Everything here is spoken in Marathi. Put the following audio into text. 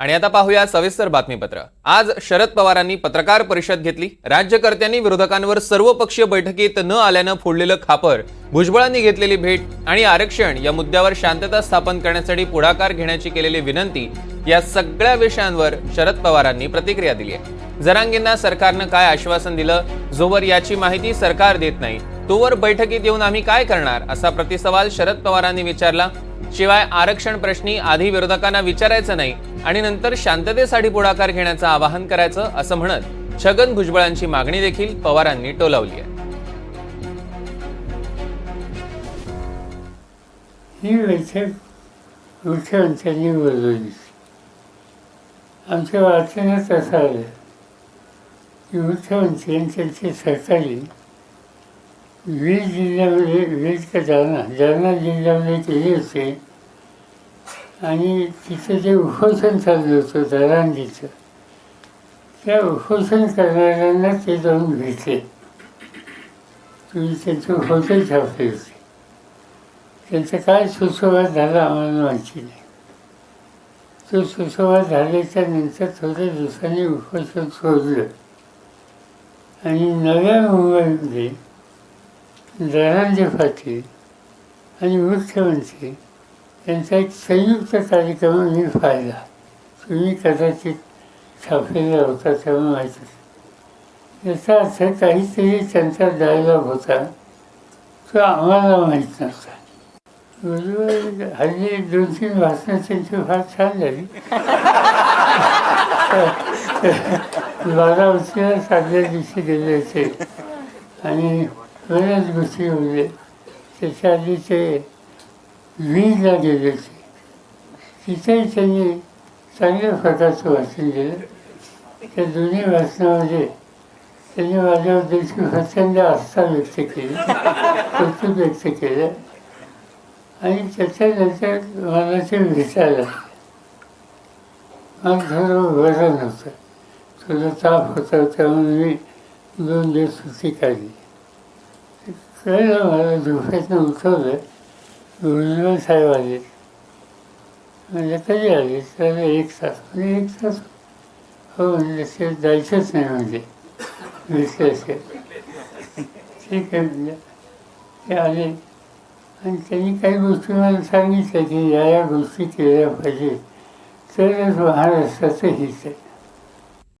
आणि आता पाहूया सविस्तर बातमीपत्र. आज शरद पवारांनी पत्रकार परिषद घेतली. राज्यकर्त्यांनी विरोधकांवर सर्वपक्षीय बैठकीत न आल्यानं फोडलेलं खापर भुजबळांनी घेतलेली भेट आणि आरक्षण या मुद्द्यावर शांतता स्थापन करण्यासाठी पुढाकार घेण्याची केलेली विनंती या सगळ्या विषयांवर शरद पवारांनी प्रतिक्रिया दिली आहे. जरांगींना सरकारनं काय आश्वासन दिलं? जोवर याची माहिती सरकार देत नाही. तोवर बैठकीत येऊन आम्ही काय करणार? असा प्रतिसवाल शरद पवारांनी विचारला. शिवाय आरक्षण प्रश्नी आधी विरोधकांना विचारायचं नाही आणि नंतर शांततेसाठी पुढाकार घेण्याचं आवाहन करायचं असं म्हणत छगन भुजबळांची मागणी देखील पवारांनी टोलावली आहे. ही बैठक मुख्यमंत्र्यांनी बोलवली आमच्या वाचनात असं आलं की मुख्यमंत्री आणि त्यांचे सरकारी वीज जिल्ह्यामध्ये वीज का जालना जालना जिल्ह्यामध्ये गेले होते आणि तिचं जे उपोषण चाललं होतं दरांजीचं त्या उपोषण करणाऱ्यांना ते जाऊन भेटले. तुम्ही त्यांचं उपोषण छापले होते. त्यांचा काय सुसंवाद झाला आम्हाला माहिती नाही. तो सुसंवाद झाल्याच्यानंतर थोड्या दिवसांनी उपोषण सोडलं. आणि नव्या मुंबईमध्ये धनंजय पाटील आणि मुख्यमंत्री त्यांचा एक संयुक्त कार्यक्रम मी पाहिला. तुम्ही कदाचित छापलेला होता तेव्हा माहिती याचा अर्थ काहीतरी त्यांचा डायलॉग होता तो आम्हाला माहीत नव्हता. भुजबळ हल्ली दोन तीन भाषणं त्यांची फार छान झाली. बारामतीला साधल्या दिवशी गेले होते. आणि बऱ्याच गोष्टी होते त्याच्या आधी ते वीजला गेले होते. तिथे त्यांनी चांगल्या प्रकारचं वाचन दिलं त्या दोन्ही वाचनामध्ये त्यांनी माझ्याबद्दलची प्रचंड आस्था व्यक्त केली कौतुक व्यक्त केलं. आणि त्याच्यानंतर मला ते भेटायला मला थोडं बरं नव्हतं. थोडं ताप होता त्यामुळे मी दोन दिवस सुट्टी काढली. कळलं मला झोपेतनं उठवलं. भुजबळ साहेब आले म्हणजे कधी आले तर एक तास म्हणजे एक तास हो म्हणजे ते जायचंच नाही म्हणजे. विषय असेल ठीक आहे म्हणजे ते आले. आणि त्यांनी काही गोष्टी मला सांगितल्या की या या गोष्टी केल्या पाहिजे. तरच महाराष्ट्राचं हित आहे.